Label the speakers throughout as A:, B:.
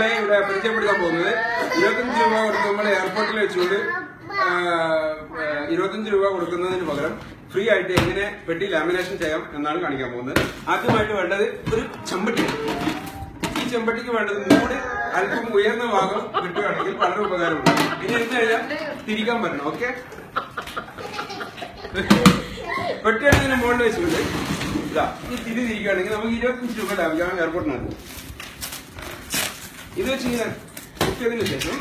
A: ഇപ്പോഴേ ഇവിടെ പരിചയപ്പെടുത്താൻ പോകുന്നത് ഇരുപത്തഞ്ച് രൂപ കൊടുത്ത് നമ്മൾ എയർപോർട്ടിൽ വെച്ചുകൊണ്ട് ഇരുപത്തഞ്ച് രൂപ കൊടുക്കുന്നതിന് പകരം ഫ്രീ ആയിട്ട് എങ്ങനെ പെട്ടി ലാമിനേഷൻ ചെയ്യാം എന്നാണ് കാണിക്കാൻ പോകുന്നത്. ആദ്യമായിട്ട് വേണ്ടത് ഒരു ചെമ്പട്ടി. ഈ ചെമ്പട്ടിക്ക് വേണ്ടത് മൂട് അല്പം ഉയർന്ന ഭാഗം കിട്ടുകയാണെങ്കിൽ വളരെ ഉപകാരമുണ്ട്. ഇനി എന്ത് കഴിഞ്ഞാൽ തിരിക്കാൻ പറ്റണം ഓക്കെ പെട്ടിയാണെങ്കിൽ മുകളിൽ വെച്ചുകൊണ്ട് ഇതാ ഈ തിരി തിരിക്കുകയാണെങ്കിൽ നമുക്ക് ഇരുപത്തഞ്ച് രൂപ ലാഭിക്കാം എയർപോർട്ടിനകത്ത് ഇത് വെച്ച് ഇങ്ങനെ കുത്തിയതിനു ശേഷം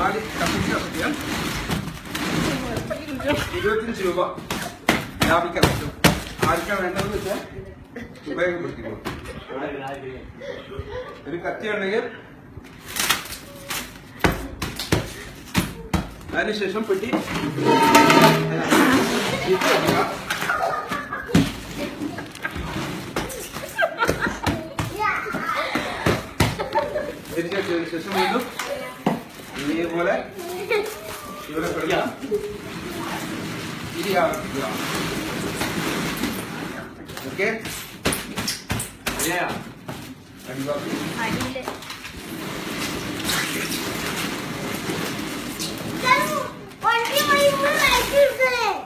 A: ആദ്യം കത്തിച്ച് കത്തിയാൽ ഇരുപത്തിയഞ്ച് രൂപ ലാഭിക്കാൻ പറ്റും. ആർക്കാണ് വേണ്ടതെന്ന് വെച്ചാൽ ഉപയോഗപ്പെടുത്തിക്കോ ഒരു കത്തി ഉണ്ടെങ്കിൽ അതിനുശേഷം പെട്ടി തിരിച്ചു ശേഷം വീണ്ടും. ഇതേപോലെ ഇവിടെ കിടക്കുക ഇരി ആവർത്തിക്കുക ഓക്കെ?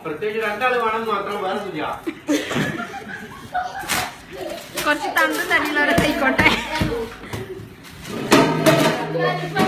A: പ്രത്യേകിച്ച് രണ്ടാൾ വേണം മാത്രം വേറെ ഇല്ല
B: കുറച്ച് തണ്ടും തടിയുള്ളവരൊക്കെ Bye.